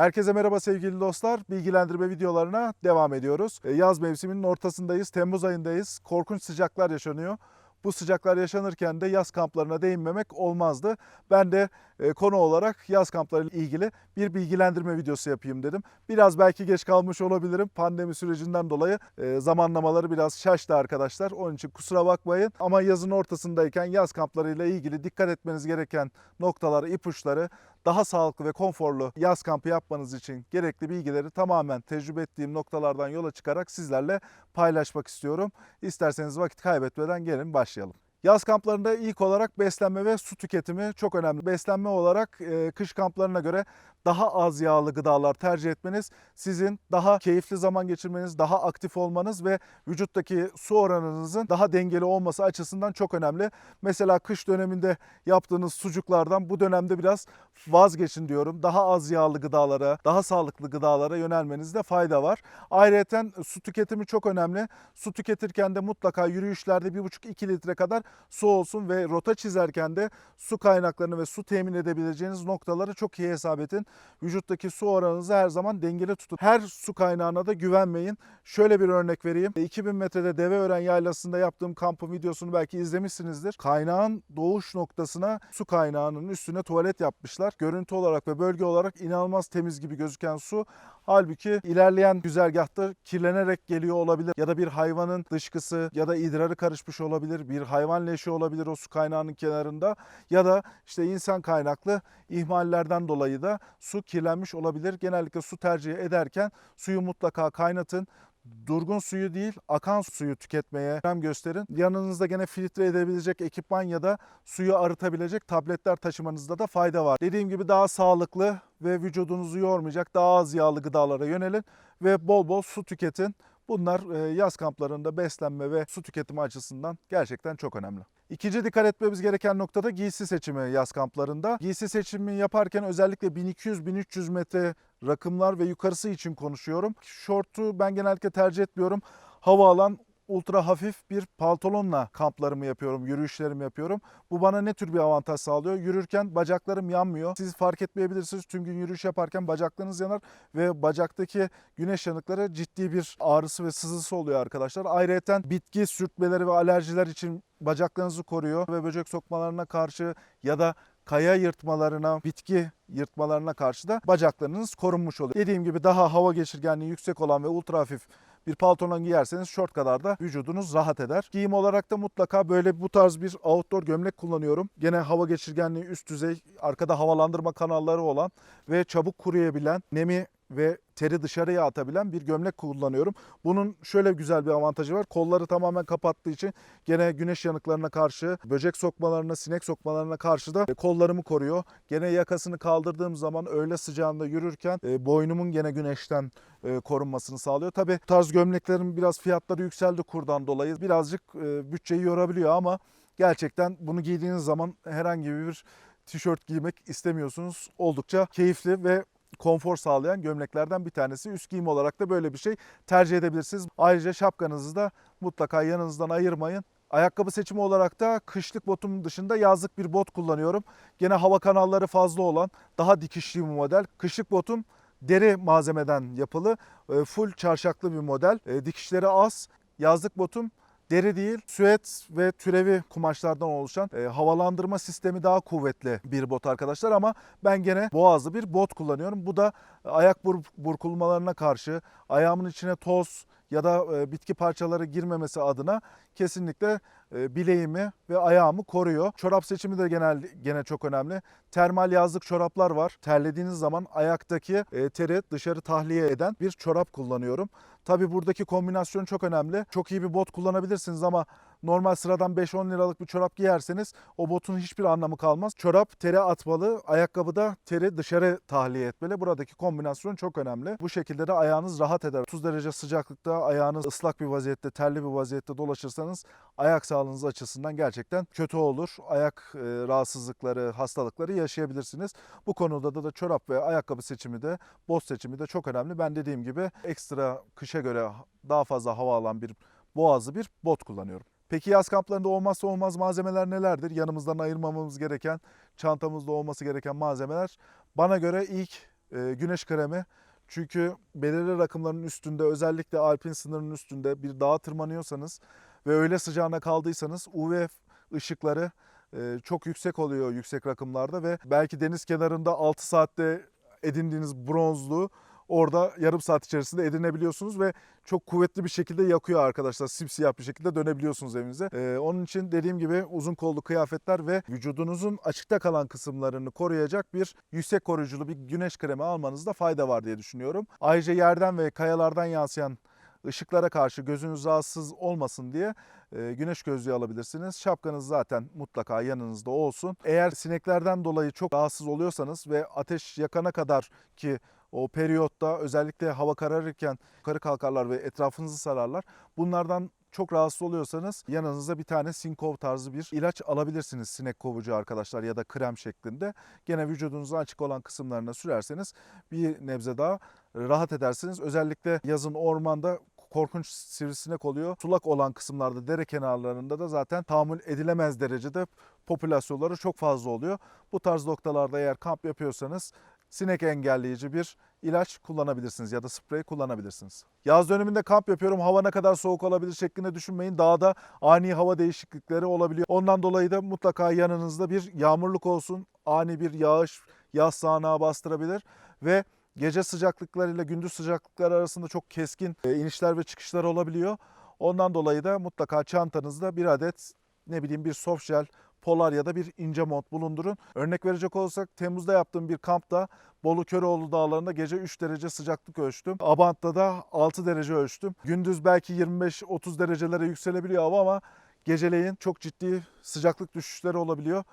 Herkese merhaba sevgili dostlar. Bilgilendirme videolarına devam ediyoruz. E, Yaz mevsiminin ortasındayız. Temmuz ayındayız. Korkunç sıcaklar yaşanıyor. Bu sıcaklar yaşanırken de yaz kamplarına değinmemek olmazdı. Ben de konu olarak yaz kamplarıyla ilgili bir bilgilendirme videosu yapayım dedim. Biraz belki geç kalmış olabilirim. Pandemi sürecinden dolayı e, zamanlamaları biraz şaştı arkadaşlar. Onun için kusura bakmayın. Ama yazın ortasındayken yaz kamplarıyla ilgili dikkat etmeniz gereken noktaları, ipuçları, daha sağlıklı ve konforlu yaz kampı yapmanız için gerekli bilgileri tamamen tecrübe ettiğim noktalardan yola çıkarak sizlerle paylaşmak istiyorum. İsterseniz vakit kaybetmeden gelin başlayalım. Yaz kamplarında ilk olarak beslenme ve su tüketimi çok önemli. Beslenme olarak e, kış kamplarına göre daha az yağlı gıdalar tercih etmeniz sizin daha keyifli zaman geçirmeniz, daha aktif olmanız ve vücuttaki su oranınızın daha dengeli olması açısından çok önemli. Mesela kış döneminde yaptığınız sucuklardan bu dönemde biraz vazgeçin diyorum. Daha az yağlı gıdalara, daha sağlıklı gıdalara yönelmenizde fayda var. Ayrıca su tüketimi çok önemli. Su tüketirken de mutlaka yürüyüşlerde 1,5-2 litre kadar su olsun ve rota çizerken de su kaynaklarını ve su temin edebileceğiniz noktaları çok iyi hesap edin. Vücuttaki su oranınızı her zaman dengeli tutun. Her su kaynağına da güvenmeyin. Şöyle bir örnek vereyim. 2000 metrede Deveören Yaylası'nda yaptığım kampın videosunu belki izlemişsinizdir. Kaynağın doğuş noktasına su kaynağının üstüne tuvalet yapmışlar. Görüntü olarak ve bölge olarak inanılmaz temiz gibi gözüken su Halbuki ilerleyen güzergahta kirlenerek geliyor olabilir ya da bir hayvanın dışkısı ya da idrarı karışmış olabilir. Bir hayvan leşi olabilir o su kaynağının kenarında ya da işte insan kaynaklı ihmallerden dolayı da su kirlenmiş olabilir. Genellikle su tercih ederken suyu mutlaka kaynatın durgun suyu değil akan suyu tüketmeye önem gösterin. Yanınızda gene filtre edebilecek ekipman ya da suyu arıtabilecek tabletler taşımanızda da fayda var. Dediğim gibi daha sağlıklı ve vücudunuzu yormayacak daha az yağlı gıdalara yönelin ve bol bol su tüketin. Bunlar e, yaz kamplarında beslenme ve su tüketimi açısından gerçekten çok önemli. İkinci dikkat etmemiz gereken noktada giysi seçimi yaz kamplarında. Giysi seçimi yaparken özellikle 1200-1300 metre rakımlar ve yukarısı için konuşuyorum. Şortu ben genellikle tercih etmiyorum. Hava alan ultra hafif bir pantolonla kamplarımı yapıyorum, yürüyüşlerimi yapıyorum. Bu bana ne tür bir avantaj sağlıyor? Yürürken bacaklarım yanmıyor. Siz fark etmeyebilirsiniz. Tüm gün yürüyüş yaparken bacaklarınız yanar ve bacaktaki güneş yanıkları ciddi bir ağrısı ve sızısı oluyor arkadaşlar. Ayrıca bitki sürtmeleri ve alerjiler için bacaklarınızı koruyor ve böcek sokmalarına karşı ya da kaya yırtmalarına, bitki yırtmalarına karşı da bacaklarınız korunmuş oluyor. Dediğim gibi daha hava geçirgenliği yüksek olan ve ultra hafif bir paltonla giyerseniz şort kadar da vücudunuz rahat eder. Giyim olarak da mutlaka böyle bu tarz bir outdoor gömlek kullanıyorum. Gene hava geçirgenliği üst düzey, arkada havalandırma kanalları olan ve çabuk kuruyabilen, nemi ve teri dışarıya atabilen bir gömlek kullanıyorum. Bunun şöyle güzel bir avantajı var. Kolları tamamen kapattığı için gene güneş yanıklarına karşı, böcek sokmalarına, sinek sokmalarına karşı da kollarımı koruyor. Gene yakasını kaldırdığım zaman öğle sıcağında yürürken e, boynumun gene güneşten e, korunmasını sağlıyor. Tabi tarz gömleklerin biraz fiyatları yükseldi kurdan dolayı. Birazcık e, bütçeyi yorabiliyor ama gerçekten bunu giydiğiniz zaman herhangi bir tişört giymek istemiyorsunuz. Oldukça keyifli ve konfor sağlayan gömleklerden bir tanesi. Üst giyim olarak da böyle bir şey tercih edebilirsiniz. Ayrıca şapkanızı da mutlaka yanınızdan ayırmayın. Ayakkabı seçimi olarak da kışlık botum dışında yazlık bir bot kullanıyorum. Gene hava kanalları fazla olan daha dikişli bir model. Kışlık botum deri malzemeden yapılı. e, Full çarşaklı bir model. E, Dikişleri az. Yazlık botum deri değil, süet ve türevi kumaşlardan oluşan e, havalandırma sistemi daha kuvvetli bir bot arkadaşlar ama ben gene boğazlı bir bot kullanıyorum. Bu da ayak bur burkulmalarına karşı ayağımın içine toz ya da bitki parçaları girmemesi adına kesinlikle bileğimi ve ayağımı koruyor. Çorap seçimi de genel gene çok önemli. Termal yazlık çoraplar var. Terlediğiniz zaman ayaktaki teri dışarı tahliye eden bir çorap kullanıyorum. Tabi buradaki kombinasyon çok önemli. Çok iyi bir bot kullanabilirsiniz ama normal sıradan 5-10 liralık bir çorap giyerseniz o botun hiçbir anlamı kalmaz. Çorap tere atmalı, ayakkabı da teri dışarı tahliye etmeli. Buradaki kombinasyon çok önemli. Bu şekilde de ayağınız rahat eder. 30 derece sıcaklıkta ayağınız ıslak bir vaziyette, terli bir vaziyette dolaşırsanız ayak sağlığınız açısından gerçekten kötü olur. Ayak e, rahatsızlıkları, hastalıkları yaşayabilirsiniz. Bu konuda da, da çorap ve ayakkabı seçimi de, bot seçimi de çok önemli. Ben dediğim gibi ekstra kışa göre daha fazla hava alan bir boğazlı bir bot kullanıyorum. Peki yaz kamplarında olmazsa olmaz malzemeler nelerdir? Yanımızdan ayırmamamız gereken, çantamızda olması gereken malzemeler. Bana göre ilk e, güneş kremi. Çünkü belirli rakımların üstünde özellikle alpin sınırının üstünde bir dağa tırmanıyorsanız ve öyle sıcağına kaldıysanız UV ışıkları e, çok yüksek oluyor yüksek rakımlarda ve belki deniz kenarında 6 saatte edindiğiniz bronzluğu orada yarım saat içerisinde edinebiliyorsunuz ve çok kuvvetli bir şekilde yakıyor arkadaşlar. Simsiyah bir şekilde dönebiliyorsunuz evinize. Ee, onun için dediğim gibi uzun kollu kıyafetler ve vücudunuzun açıkta kalan kısımlarını koruyacak bir yüksek koruyuculu bir güneş kremi almanızda fayda var diye düşünüyorum. Ayrıca yerden ve kayalardan yansıyan ışıklara karşı gözünüz rahatsız olmasın diye e, güneş gözlüğü alabilirsiniz. Şapkanız zaten mutlaka yanınızda olsun. Eğer sineklerden dolayı çok rahatsız oluyorsanız ve ateş yakana kadar ki o periyotta özellikle hava kararırken yukarı kalkarlar ve etrafınızı sararlar. Bunlardan çok rahatsız oluyorsanız yanınıza bir tane sinkov tarzı bir ilaç alabilirsiniz sinek kovucu arkadaşlar ya da krem şeklinde. Gene vücudunuzun açık olan kısımlarına sürerseniz bir nebze daha rahat edersiniz. Özellikle yazın ormanda korkunç sivrisinek oluyor. Sulak olan kısımlarda dere kenarlarında da zaten tahammül edilemez derecede popülasyonları çok fazla oluyor. Bu tarz noktalarda eğer kamp yapıyorsanız sinek engelleyici bir ilaç kullanabilirsiniz ya da sprey kullanabilirsiniz. Yaz döneminde kamp yapıyorum hava ne kadar soğuk olabilir şeklinde düşünmeyin. Dağda ani hava değişiklikleri olabiliyor. Ondan dolayı da mutlaka yanınızda bir yağmurluk olsun. Ani bir yağış, yaz sağanağı bastırabilir ve gece sıcaklıklarıyla gündüz sıcaklıkları arasında çok keskin e, inişler ve çıkışlar olabiliyor. Ondan dolayı da mutlaka çantanızda bir adet ne bileyim bir soft gel, polar ya da bir ince mont bulundurun. Örnek verecek olursak Temmuz'da yaptığım bir kampta Bolu Köroğlu dağlarında gece 3 derece sıcaklık ölçtüm. Abant'ta da 6 derece ölçtüm. Gündüz belki 25-30 derecelere yükselebiliyor hava ama geceleyin çok ciddi sıcaklık düşüşleri olabiliyor.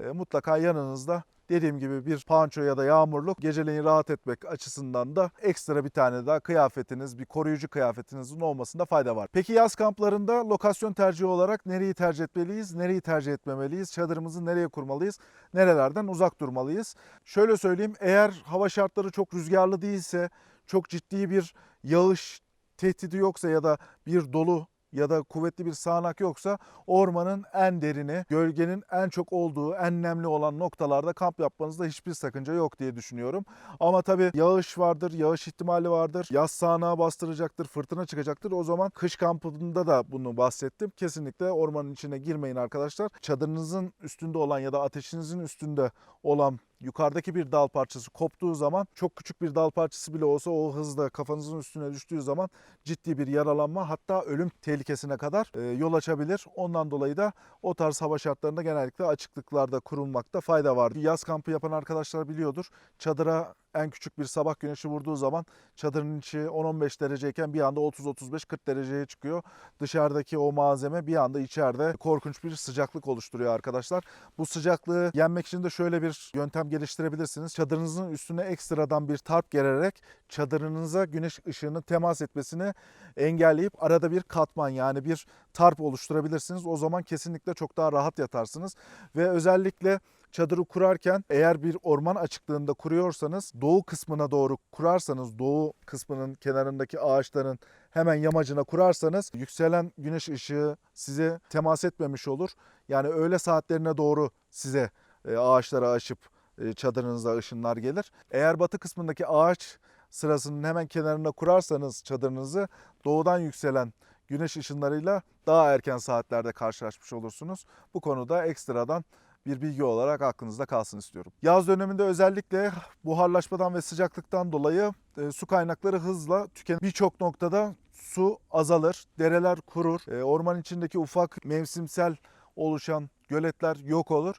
E, mutlaka yanınızda dediğim gibi bir panço ya da yağmurluk geceleyin rahat etmek açısından da ekstra bir tane daha kıyafetiniz, bir koruyucu kıyafetinizin olmasında fayda var. Peki yaz kamplarında lokasyon tercihi olarak nereyi tercih etmeliyiz, nereyi tercih etmemeliyiz, çadırımızı nereye kurmalıyız, nerelerden uzak durmalıyız? Şöyle söyleyeyim, eğer hava şartları çok rüzgarlı değilse, çok ciddi bir yağış tehdidi yoksa ya da bir dolu ya da kuvvetli bir sağanak yoksa ormanın en derini, gölgenin en çok olduğu, en nemli olan noktalarda kamp yapmanızda hiçbir sakınca yok diye düşünüyorum. Ama tabii yağış vardır, yağış ihtimali vardır, yaz sağanağı bastıracaktır, fırtına çıkacaktır. O zaman kış kampında da bunu bahsettim. Kesinlikle ormanın içine girmeyin arkadaşlar. Çadırınızın üstünde olan ya da ateşinizin üstünde olan yukarıdaki bir dal parçası koptuğu zaman çok küçük bir dal parçası bile olsa o hızla kafanızın üstüne düştüğü zaman ciddi bir yaralanma hatta ölüm tehlikesine kadar e, yol açabilir. Ondan dolayı da o tarz hava şartlarında genellikle açıklıklarda kurulmakta fayda var. Yaz kampı yapan arkadaşlar biliyordur. Çadıra en küçük bir sabah güneşi vurduğu zaman çadırın içi 10-15 dereceyken bir anda 30-35-40 dereceye çıkıyor. Dışarıdaki o malzeme bir anda içeride korkunç bir sıcaklık oluşturuyor arkadaşlar. Bu sıcaklığı yenmek için de şöyle bir yöntem geliştirebilirsiniz. Çadırınızın üstüne ekstradan bir tarp gererek çadırınıza güneş ışığının temas etmesini engelleyip arada bir katman yani bir tarp oluşturabilirsiniz. O zaman kesinlikle çok daha rahat yatarsınız ve özellikle çadırı kurarken eğer bir orman açıklığında kuruyorsanız doğu kısmına doğru kurarsanız doğu kısmının kenarındaki ağaçların hemen yamacına kurarsanız yükselen güneş ışığı size temas etmemiş olur. Yani öğle saatlerine doğru size e, ağaçlara aşıp e, çadırınıza ışınlar gelir. Eğer batı kısmındaki ağaç sırasının hemen kenarına kurarsanız çadırınızı doğudan yükselen güneş ışınlarıyla daha erken saatlerde karşılaşmış olursunuz. Bu konuda ekstradan bir bilgi olarak aklınızda kalsın istiyorum. Yaz döneminde özellikle buharlaşmadan ve sıcaklıktan dolayı e, su kaynakları hızla tükenir. Birçok noktada su azalır, dereler kurur, e, orman içindeki ufak mevsimsel oluşan göletler yok olur.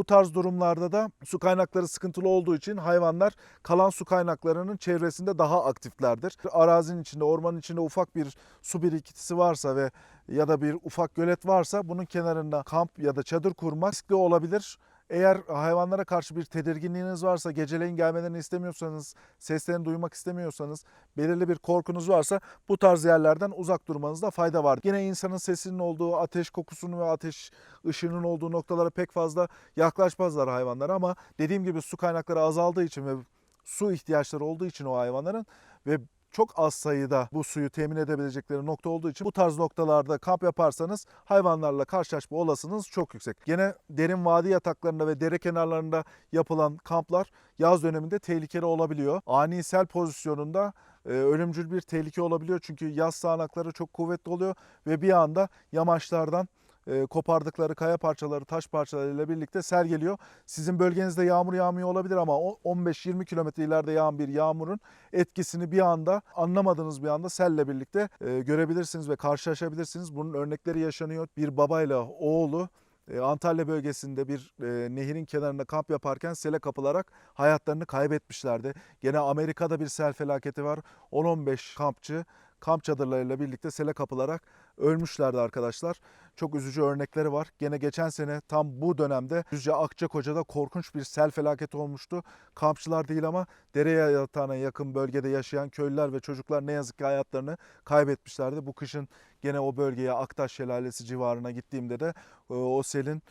Bu tarz durumlarda da su kaynakları sıkıntılı olduğu için hayvanlar kalan su kaynaklarının çevresinde daha aktiflerdir. Arazinin içinde, ormanın içinde ufak bir su birikintisi varsa ve ya da bir ufak gölet varsa bunun kenarında kamp ya da çadır kurmak riskli olabilir. Eğer hayvanlara karşı bir tedirginliğiniz varsa, geceleyin gelmelerini istemiyorsanız, seslerini duymak istemiyorsanız, belirli bir korkunuz varsa bu tarz yerlerden uzak durmanızda fayda var. Yine insanın sesinin olduğu, ateş kokusunun ve ateş ışığının olduğu noktalara pek fazla yaklaşmazlar hayvanlar ama dediğim gibi su kaynakları azaldığı için ve su ihtiyaçları olduğu için o hayvanların ve çok az sayıda bu suyu temin edebilecekleri nokta olduğu için bu tarz noktalarda kamp yaparsanız hayvanlarla karşılaşma olasılığınız çok yüksek. Gene derin vadi yataklarında ve dere kenarlarında yapılan kamplar yaz döneminde tehlikeli olabiliyor. Ani sel pozisyonunda e, ölümcül bir tehlike olabiliyor. Çünkü yaz sağanakları çok kuvvetli oluyor ve bir anda yamaçlardan e, kopardıkları kaya parçaları, taş parçaları ile birlikte sel geliyor. Sizin bölgenizde yağmur yağmıyor olabilir ama o 15-20 kilometre ileride yağan bir yağmurun etkisini bir anda anlamadığınız bir anda selle birlikte e, görebilirsiniz ve karşılaşabilirsiniz. Bunun örnekleri yaşanıyor. Bir babayla oğlu e, Antalya bölgesinde bir e, nehirin kenarında kamp yaparken sele kapılarak hayatlarını kaybetmişlerdi. Gene Amerika'da bir sel felaketi var. 10-15 kampçı kamp çadırlarıyla birlikte sele kapılarak ölmüşlerdi arkadaşlar. Çok üzücü örnekleri var. Gene geçen sene tam bu dönemde Düzce Akçakoca'da korkunç bir sel felaketi olmuştu. Kampçılar değil ama dere yatağına yakın bölgede yaşayan köylüler ve çocuklar ne yazık ki hayatlarını kaybetmişlerdi. Bu kışın gene o bölgeye Aktaş Şelalesi civarına gittiğimde de e, o selin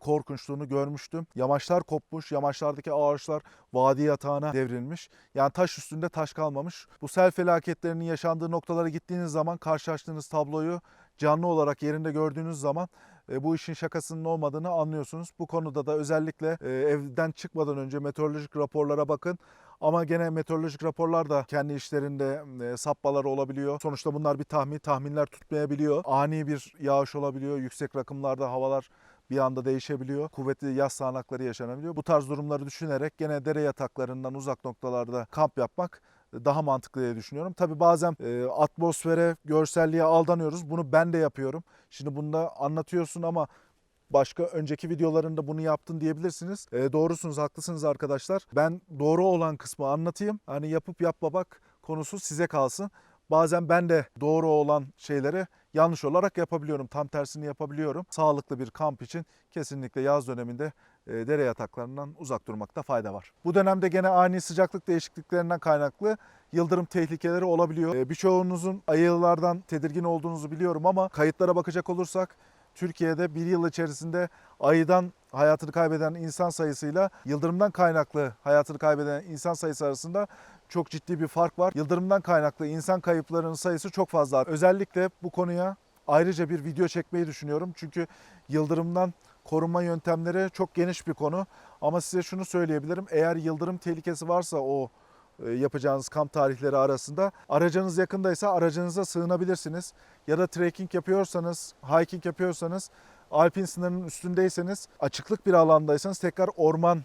korkunçluğunu görmüştüm. Yamaçlar kopmuş, yamaçlardaki ağaçlar vadi yatağına devrilmiş. Yani taş üstünde taş kalmamış. Bu sel felaketlerinin yaşandığı noktalara gittiğiniz zaman karşılaştığınız tabloyu canlı olarak yerinde gördüğünüz zaman e, bu işin şakasının olmadığını anlıyorsunuz. Bu konuda da özellikle e, evden çıkmadan önce meteorolojik raporlara bakın. Ama gene meteorolojik raporlar da kendi işlerinde e, sapmaları olabiliyor. Sonuçta bunlar bir tahmin, tahminler tutmayabiliyor. Ani bir yağış olabiliyor. Yüksek rakımlarda havalar bir anda değişebiliyor. Kuvvetli yaz sağanakları yaşanabiliyor. Bu tarz durumları düşünerek gene dere yataklarından uzak noktalarda kamp yapmak daha mantıklı diye düşünüyorum. Tabi bazen e, atmosfere, görselliğe aldanıyoruz. Bunu ben de yapıyorum. Şimdi bunda anlatıyorsun ama başka önceki videolarında bunu yaptın diyebilirsiniz. E, doğrusunuz, haklısınız arkadaşlar. Ben doğru olan kısmı anlatayım. Hani yapıp yapmamak konusu size kalsın. Bazen ben de doğru olan şeyleri yanlış olarak yapabiliyorum. Tam tersini yapabiliyorum. Sağlıklı bir kamp için kesinlikle yaz döneminde e, dere yataklarından uzak durmakta fayda var. Bu dönemde gene ani sıcaklık değişikliklerinden kaynaklı yıldırım tehlikeleri olabiliyor. E, Birçoğunuzun ayılardan tedirgin olduğunuzu biliyorum ama kayıtlara bakacak olursak Türkiye'de bir yıl içerisinde ayıdan hayatını kaybeden insan sayısıyla yıldırımdan kaynaklı hayatını kaybeden insan sayısı arasında çok ciddi bir fark var. Yıldırımdan kaynaklı insan kayıplarının sayısı çok fazla. Özellikle bu konuya ayrıca bir video çekmeyi düşünüyorum. Çünkü yıldırımdan korunma yöntemleri çok geniş bir konu. Ama size şunu söyleyebilirim. Eğer yıldırım tehlikesi varsa o e, yapacağınız kamp tarihleri arasında aracınız yakındaysa aracınıza sığınabilirsiniz. Ya da trekking yapıyorsanız, hiking yapıyorsanız, alpin sınırının üstündeyseniz, açıklık bir alandaysanız tekrar orman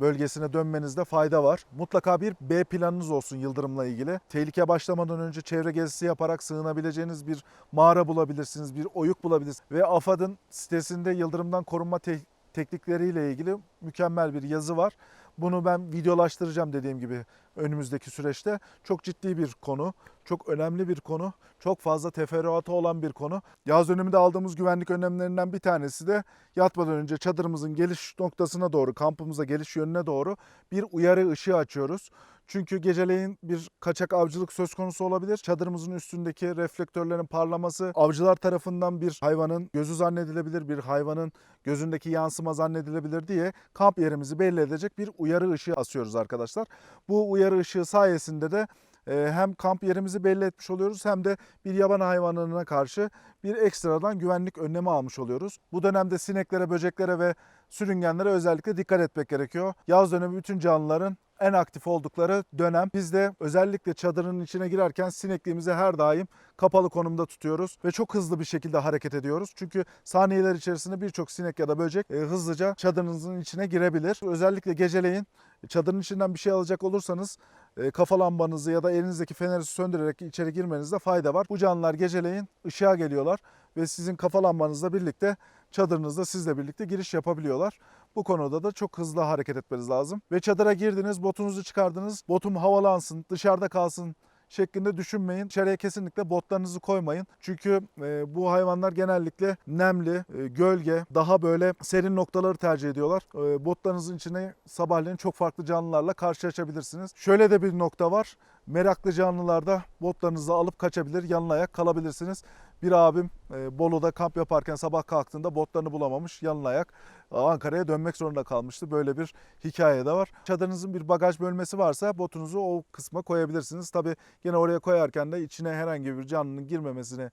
bölgesine dönmenizde fayda var. Mutlaka bir B planınız olsun yıldırımla ilgili. Tehlike başlamadan önce çevre gezisi yaparak sığınabileceğiniz bir mağara bulabilirsiniz, bir oyuk bulabilirsiniz. Ve AFAD'ın sitesinde yıldırımdan korunma te- teknikleriyle ilgili mükemmel bir yazı var. Bunu ben videolaştıracağım dediğim gibi önümüzdeki süreçte. Çok ciddi bir konu, çok önemli bir konu, çok fazla teferruatı olan bir konu. Yaz döneminde aldığımız güvenlik önlemlerinden bir tanesi de yatmadan önce çadırımızın geliş noktasına doğru, kampımıza geliş yönüne doğru bir uyarı ışığı açıyoruz. Çünkü geceleyin bir kaçak avcılık söz konusu olabilir. Çadırımızın üstündeki reflektörlerin parlaması avcılar tarafından bir hayvanın gözü zannedilebilir, bir hayvanın gözündeki yansıma zannedilebilir diye kamp yerimizi belli edecek bir uyarı ışığı asıyoruz arkadaşlar. Bu uyarı ışığı sayesinde de e, hem kamp yerimizi belli etmiş oluyoruz hem de bir yaban hayvanına karşı bir ekstradan güvenlik önlemi almış oluyoruz. Bu dönemde sineklere, böceklere ve sürüngenlere özellikle dikkat etmek gerekiyor. Yaz dönemi bütün canlıların en aktif oldukları dönem. Biz de özellikle çadırın içine girerken sinekliğimizi her daim kapalı konumda tutuyoruz ve çok hızlı bir şekilde hareket ediyoruz. Çünkü saniyeler içerisinde birçok sinek ya da böcek e, hızlıca çadırınızın içine girebilir. Özellikle geceleyin çadırın içinden bir şey alacak olursanız e, kafa lambanızı ya da elinizdeki feneri söndürerek içeri girmenizde fayda var. Bu canlılar geceleyin ışığa geliyorlar ve sizin kafa lambanızla birlikte çadırınızda sizle birlikte giriş yapabiliyorlar. Bu konuda da çok hızlı hareket etmeniz lazım. Ve çadıra girdiniz, botunuzu çıkardınız, botum havalansın, dışarıda kalsın şeklinde düşünmeyin. İçeriye kesinlikle botlarınızı koymayın. Çünkü e, bu hayvanlar genellikle nemli, e, gölge, daha böyle serin noktaları tercih ediyorlar. E, botlarınızın içine sabahleyin çok farklı canlılarla karşılaşabilirsiniz. Şöyle de bir nokta var. Meraklı canlılar da botlarınızı alıp kaçabilir, yanına ayak kalabilirsiniz. Bir abim e, Bolu'da kamp yaparken sabah kalktığında botlarını bulamamış, yanına ayak e, Ankara'ya dönmek zorunda kalmıştı. Böyle bir hikaye de var. Çadırınızın bir bagaj bölmesi varsa botunuzu o kısma koyabilirsiniz. Tabi gene oraya koyarken de içine herhangi bir canlının girmemesini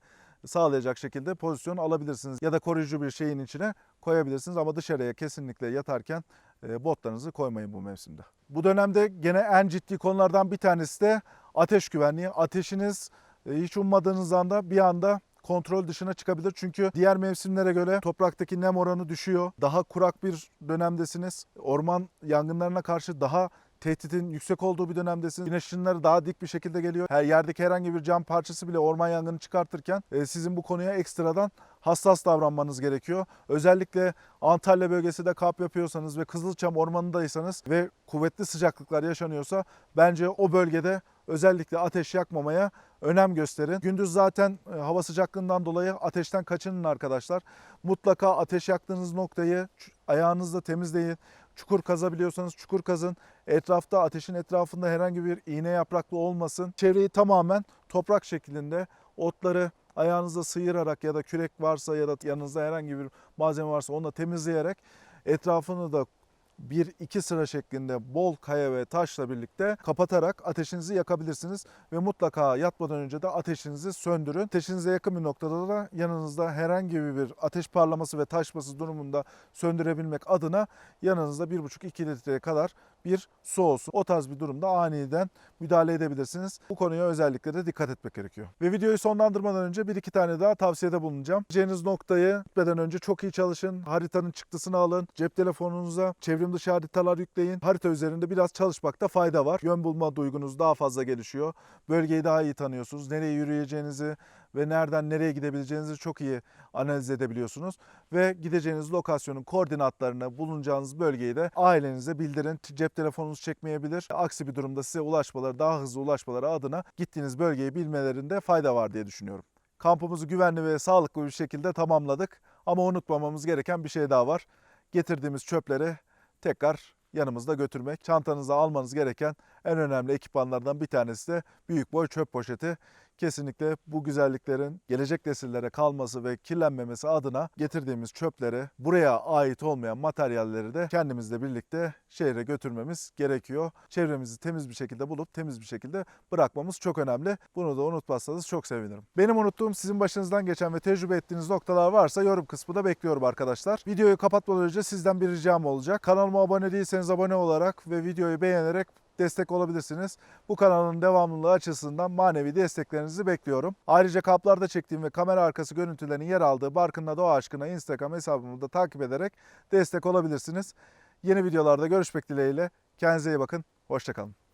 sağlayacak şekilde pozisyon alabilirsiniz. Ya da koruyucu bir şeyin içine koyabilirsiniz ama dışarıya kesinlikle yatarken e, botlarınızı koymayın bu mevsimde. Bu dönemde gene en ciddi konulardan bir tanesi de ateş güvenliği. Ateşiniz e, hiç ummadığınız anda bir anda kontrol dışına çıkabilir. Çünkü diğer mevsimlere göre topraktaki nem oranı düşüyor. Daha kurak bir dönemdesiniz. Orman yangınlarına karşı daha tehditin yüksek olduğu bir dönemdesiniz. Güneş ışınları daha dik bir şekilde geliyor. Her yerdeki herhangi bir cam parçası bile orman yangını çıkartırken e, sizin bu konuya ekstradan hassas davranmanız gerekiyor. Özellikle Antalya bölgesinde kamp yapıyorsanız ve Kızılçam ormanındaysanız ve kuvvetli sıcaklıklar yaşanıyorsa bence o bölgede özellikle ateş yakmamaya önem gösterin. Gündüz zaten e, hava sıcaklığından dolayı ateşten kaçının arkadaşlar. Mutlaka ateş yaktığınız noktayı ayağınızla temizleyin. Çukur kazabiliyorsanız çukur kazın. Etrafta ateşin etrafında herhangi bir iğne yapraklı olmasın. Çevreyi tamamen toprak şeklinde otları ayağınızla sıyırarak ya da kürek varsa ya da yanınızda herhangi bir malzeme varsa onunla temizleyerek etrafını da bir iki sıra şeklinde bol kaya ve taşla birlikte kapatarak ateşinizi yakabilirsiniz ve mutlaka yatmadan önce de ateşinizi söndürün. Ateşinize yakın bir noktada da yanınızda herhangi bir ateş parlaması ve taşması durumunda söndürebilmek adına yanınızda 1,5-2 litreye kadar bir su olsun. O tarz bir durumda aniden müdahale edebilirsiniz. Bu konuya özellikle de dikkat etmek gerekiyor. Ve videoyu sonlandırmadan önce bir iki tane daha tavsiyede bulunacağım. Gideceğiniz noktayı gitmeden önce çok iyi çalışın. Haritanın çıktısını alın. Cep telefonunuza çevrim dışı haritalar yükleyin. Harita üzerinde biraz çalışmakta fayda var. Yön bulma duygunuz daha fazla gelişiyor. Bölgeyi daha iyi tanıyorsunuz. Nereye yürüyeceğinizi ve nereden nereye gidebileceğinizi çok iyi analiz edebiliyorsunuz. Ve gideceğiniz lokasyonun koordinatlarını bulunacağınız bölgeyi de ailenize bildirin. Cep telefonunuz çekmeyebilir. Aksi bir durumda size ulaşmaları, daha hızlı ulaşmaları adına gittiğiniz bölgeyi bilmelerinde fayda var diye düşünüyorum. Kampımızı güvenli ve sağlıklı bir şekilde tamamladık. Ama unutmamamız gereken bir şey daha var. Getirdiğimiz çöpleri tekrar yanımızda götürmek. Çantanıza almanız gereken en önemli ekipmanlardan bir tanesi de büyük boy çöp poşeti. Kesinlikle bu güzelliklerin gelecek nesillere kalması ve kirlenmemesi adına getirdiğimiz çöpleri, buraya ait olmayan materyalleri de kendimizle birlikte şehre götürmemiz gerekiyor. Çevremizi temiz bir şekilde bulup temiz bir şekilde bırakmamız çok önemli. Bunu da unutmazsanız çok sevinirim. Benim unuttuğum sizin başınızdan geçen ve tecrübe ettiğiniz noktalar varsa yorum kısmında bekliyorum arkadaşlar. Videoyu kapatmadan önce sizden bir ricam olacak. Kanalıma abone değilseniz abone olarak ve videoyu beğenerek destek olabilirsiniz. Bu kanalın devamlılığı açısından manevi desteklerinizi bekliyorum. Ayrıca kaplarda çektiğim ve kamera arkası görüntülerin yer aldığı Barkın'la Doğa Aşkına Instagram hesabımı da takip ederek destek olabilirsiniz. Yeni videolarda görüşmek dileğiyle. Kendinize iyi bakın. Hoşçakalın.